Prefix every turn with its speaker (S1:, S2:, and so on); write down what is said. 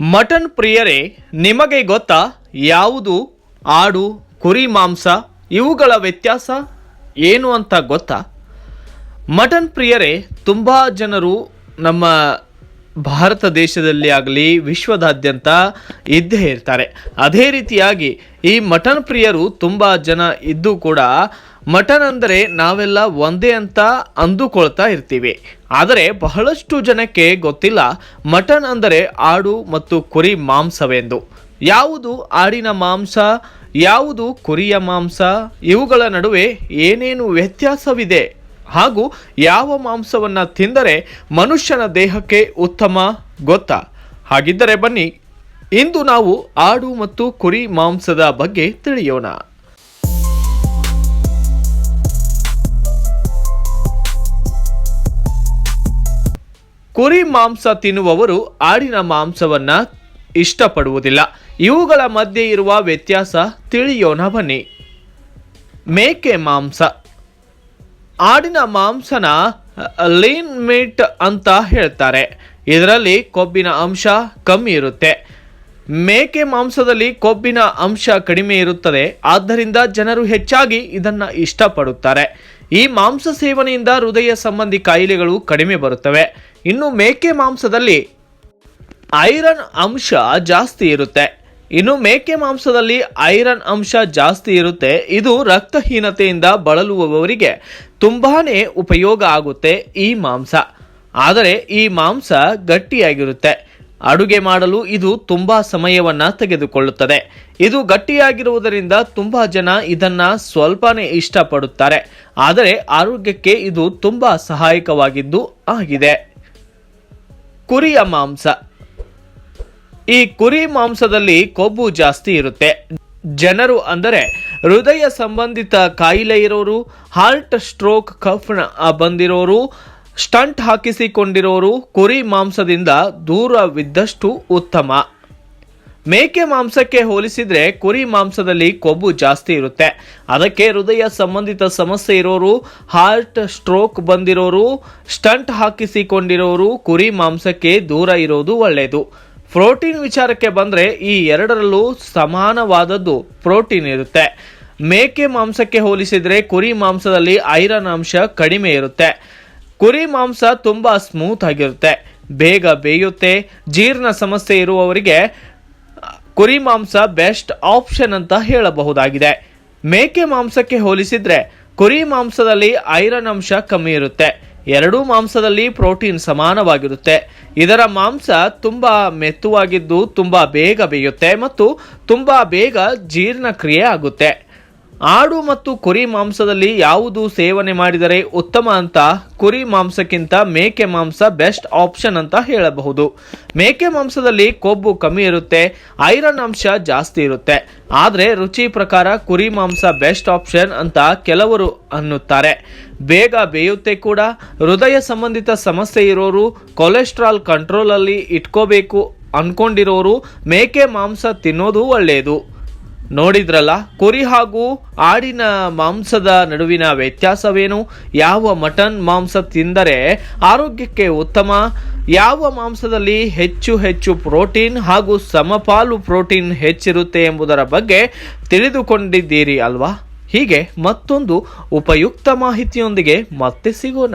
S1: Mutton ಪ್ರಿಯರೇ, ನಿಮಗೆ ಗೊತ್ತಾ? ಯಾವುದು? ಆಡು, ಕುರಿ, ಮಾಂಸ, ಇವುಗಳ ವ್ಯತ್ಯಾಸ? ಏನು ಅಂತ ಗೊತ್ತಾ? ಮಟನ್ ಪ್ರಿಯರೇ, ತುಂಬ ಜನರು ನಮ್ಮ ಭಾರತ ದೇಶದಲ್ಲಿ ಆಗಲಿ ವಿಶ್ವದಾದ್ಯಂತ ಇದ್ದೇ ಇರ್ತಾರೆ. ಅದೇ ರೀತಿಯಾಗಿ ಈ ಮಟನ್ ಪ್ರಿಯರು ತುಂಬ ಜನ ಇದ್ದು ಕೂಡ ಮಟನ್ ಅಂದರೆ ನಾವೆಲ್ಲ ಒಂದೇ ಅಂತ ಅಂದುಕೊಳ್ತಾ ಇರ್ತೀವಿ. ಆದರೆ ಬಹಳಷ್ಟು ಜನಕ್ಕೆ ಗೊತ್ತಿಲ್ಲ ಮಟನ್ ಅಂದರೆ ಆಡು ಮತ್ತು ಕುರಿ ಮಾಂಸವೆಂದು. ಯಾವುದು ಆಡಿನ ಮಾಂಸ, ಯಾವುದು ಕುರಿಯ ಮಾಂಸ, ಇವುಗಳ ನಡುವೆ ಏನೇನು ವ್ಯತ್ಯಾಸವಿದೆ? ಹಾಗೂ ಯಾವ ಮಾಂಸವನ್ನು ತಿಂದರೆ ಮನುಷ್ಯನ ದೇಹಕ್ಕೆ ಉತ್ತಮ ಗೊತ್ತ? ಹಾಗಿದ್ದರೆ ಬನ್ನಿ, ಇಂದು ನಾವು ಆಡು ಮತ್ತು ಕುರಿ ಮಾಂಸದ ಬಗ್ಗೆ ತಿಳಿಯೋಣ. ಕುರಿ ಮಾಂಸ ತಿನ್ನುವವರು ಆಡಿನ ಮಾಂಸವನ್ನ ಇಷ್ಟಪಡುವುದಿಲ್ಲ. ಇವುಗಳ ಮಧ್ಯೆ ಇರುವ ವ್ಯತ್ಯಾಸ ತಿಳಿಯೋಣ ಬನ್ನಿ. ಮೇಕೆ ಮಾಂಸ. ಆಡಿನ ಮಾಂಸನ ಲೀನ್ ಮೀಟ್ ಅಂತ ಹೇಳ್ತಾರೆ. ಇದರಲ್ಲಿ ಕೊಬ್ಬಿನ ಅಂಶ ಕಮ್ಮಿ ಇರುತ್ತೆ. ಮೇಕೆ ಮಾಂಸದಲ್ಲಿ ಕೊಬ್ಬಿನ ಅಂಶ ಕಡಿಮೆ ಇರುತ್ತದೆ. ಆದ್ದರಿಂದ ಜನರು ಹೆಚ್ಚಾಗಿ ಇದನ್ನು ಇಷ್ಟಪಡುತ್ತಾರೆ. ಈ ಮಾಂಸ ಸೇವನೆಯಿಂದ ಹೃದಯ ಸಂಬಂಧಿ ಕಾಯಿಲೆಗಳು ಕಡಿಮೆ ಬರುತ್ತವೆ. ಇನ್ನು ಮೇಕೆ ಮಾಂಸದಲ್ಲಿ ಐರನ್ ಅಂಶ ಜಾಸ್ತಿ ಇರುತ್ತೆ. ಇನ್ನು ಮೇಕೆ ಮಾಂಸದಲ್ಲಿ ಐರನ್ ಅಂಶ ಜಾಸ್ತಿ ಇರುತ್ತೆ. ಇದು ರಕ್ತಹೀನತೆಯಿಂದ ಬಳಲುವವರಿಗೆ ತುಂಬಾನೇ ಉಪಯೋಗ ಆಗುತ್ತೆ ಈ ಮಾಂಸ. ಆದರೆ ಈ ಮಾಂಸ ಗಟ್ಟಿಯಾಗಿರುತ್ತೆ. ಅಡುಗೆ ಮಾಡಲು ಇದು ತುಂಬಾ ಸಮಯವನ್ನ ತೆಗೆದುಕೊಳ್ಳುತ್ತದೆ. ಇದು ಗಟ್ಟಿಯಾಗಿರುವುದರಿಂದ ತುಂಬಾ ಜನ ಇದನ್ನ ಸ್ವಲ್ಪನೇ ಇಷ್ಟಪಡುತ್ತಾರೆ. ಆದರೆ ಆರೋಗ್ಯಕ್ಕೆ ಇದು ತುಂಬಾ ಸಹಾಯಕವಾಗಿದ್ದು ಆಗಿದೆ. ಕುರಿಯ ಮಾಂಸ. ಈ ಕುರಿ ಮಾಂಸದಲ್ಲಿ ಕೊಬ್ಬು ಜಾಸ್ತಿ ಇರುತ್ತೆ. ಜನರು ಅಂದರೆ ಹೃದಯ ಸಂಬಂಧಿತ ಕಾಯಿಲೆ ಇರೋರು, ಹಾರ್ಟ್ ಸ್ಟ್ರೋಕ್ ಕಫ್ ಬಂದಿರೋರು, ಸ್ಟಂಟ್ ಹಾಕಿಸಿಕೊಂಡಿರೋರು ಕುರಿ ಮಾಂಸದಿಂದ ದೂರವಿದ್ದಷ್ಟು ಉತ್ತಮ. ಮೇಕೆ ಮಾಂಸಕ್ಕೆ ಹೋಲಿಸಿದ್ರೆ ಕುರಿ ಮಾಂಸದಲ್ಲಿ ಕೊಬ್ಬು ಜಾಸ್ತಿ ಇರುತ್ತೆ. ಅದಕ್ಕೆ ಹೃದಯ ಸಂಬಂಧಿತ ಸಮಸ್ಯೆ ಇರೋರು, ಹಾರ್ಟ್ ಸ್ಟ್ರೋಕ್ ಬಂದಿರೋರು, ಸ್ಟಂಟ್ ಹಾಕಿಸಿಕೊಂಡಿರೋರು ಕುರಿ ಮಾಂಸಕ್ಕೆ ದೂರ ಇರೋದು ಒಳ್ಳೆಯದು ಪ್ರೋಟೀನ್ ವಿಚಾರಕ್ಕೆ ಬಂದರೆ ಈ ಎರಡರಲ್ಲೂ ಸಮಾನವಾದದ್ದು ಪ್ರೋಟೀನ್ ಇರುತ್ತೆ. ಮೇಕೆ ಮಾಂಸಕ್ಕೆ ಹೋಲಿಸಿದರೆ ಕುರಿ ಮಾಂಸದಲ್ಲಿ ಐರನ್ ಅಂಶ ಕಡಿಮೆ ಇರುತ್ತೆ. ಕುರಿ ಮಾಂಸ ತುಂಬ ಸ್ಮೂತ್ ಆಗಿರುತ್ತೆ. ಬೇಗ ಬೇಯುತ್ತೆ, ಜೀರ್ಣ ಸಮಸ್ಯೆ ಇರುವವರಿಗೆ ಕುರಿ ಮಾಂಸ ಬೆಸ್ಟ್ ಆಪ್ಷನ್ ಅಂತ ಹೇಳಬಹುದಾಗಿದೆ. ಮೇಕೆ ಮಾಂಸಕ್ಕೆ ಹೋಲಿಸಿದ್ರೆ ಕುರಿ ಮಾಂಸದಲ್ಲಿ ಐರನ್ ಅಂಶ ಕಮ್ಮಿ ಇರುತ್ತೆ. ಎರಡೂ ಮಾಂಸದಲ್ಲಿ ಪ್ರೋಟೀನ್ ಸಮಾನವಾಗಿರುತ್ತೆ. ಇದರ ಮಾಂಸ ತುಂಬ ಮೆತ್ತುವಾಗಿದ್ದು ತುಂಬ ಬೇಗ ಬೇಯುತ್ತೆ ಮತ್ತು ತುಂಬ ಬೇಗ ಜೀರ್ಣಕ್ರಿಯೆ ಆಗುತ್ತೆ. ಆಡು ಮತ್ತು ಕುರಿ ಮಾಂಸದಲ್ಲಿ ಯಾವುದು ಸೇವನೆ ಮಾಡಿದರೆ ಉತ್ತಮ ಅಂತ? ಕುರಿ ಮಾಂಸಕ್ಕಿಂತ ಮೇಕೆ ಮಾಂಸ ಬೆಸ್ಟ್ ಆಪ್ಷನ್ ಅಂತ ಹೇಳಬಹುದು. ಮೇಕೆ ಮಾಂಸದಲ್ಲಿ ಕೊಬ್ಬು ಕಮ್ಮಿ ಇರುತ್ತೆ, ಐರನ್ ಅಂಶ ಜಾಸ್ತಿ ಇರುತ್ತೆ. ಆದರೆ ರುಚಿ ಪ್ರಕಾರ ಕುರಿ ಮಾಂಸ ಬೆಸ್ಟ್ ಆಪ್ಷನ್ ಅಂತ ಕೆಲವರು ಅನ್ನುತ್ತಾರೆ. ಬೇಗ ಬೇಯುತ್ತೆ ಕೂಡ, ಹೃದಯ ಸಂಬಂಧಿತ ಸಮಸ್ಯೆ ಇರೋರು, ಕೊಲೆಸ್ಟ್ರಾಲ್ ಕಂಟ್ರೋಲಲ್ಲಿ ಇಟ್ಕೋಬೇಕು ಅನ್ಕೊಂಡಿರೋರು ಮೇಕೆ ಮಾಂಸ ತಿನ್ನೋದು ಒಳ್ಳೆಯದು ನೋಡಿದ್ರಲ್ಲ, ಕುರಿ ಹಾಗೂ ಆಡಿನ ಮಾಂಸದ ನಡುವಿನ ವ್ಯತ್ಯಾಸವೇನು? ಯಾವ ಮಟನ್ ಮಾಂಸ ತಿಂದರೆ ಆರೋಗ್ಯಕ್ಕೆ ಉತ್ತಮ? ಯಾವ ಮಾಂಸದಲ್ಲಿ ಹೆಚ್ಚು ಹೆಚ್ಚು ಪ್ರೋಟೀನ್ ಹಾಗೂ ಸಮಪಾಲು ಪ್ರೋಟೀನ್ ಹೆಚ್ಚಿರುತ್ತೆ ಎಂಬುದರ ಬಗ್ಗೆ ತಿಳಿದುಕೊಂಡಿದ್ದೀರಿ ಅಲ್ವಾ? ಹೀಗೆ ಮತ್ತೊಂದು ಉಪಯುಕ್ತ ಮಾಹಿತಿಯೊಂದಿಗೆ ಮತ್ತೆ ಸಿಗೋಣ.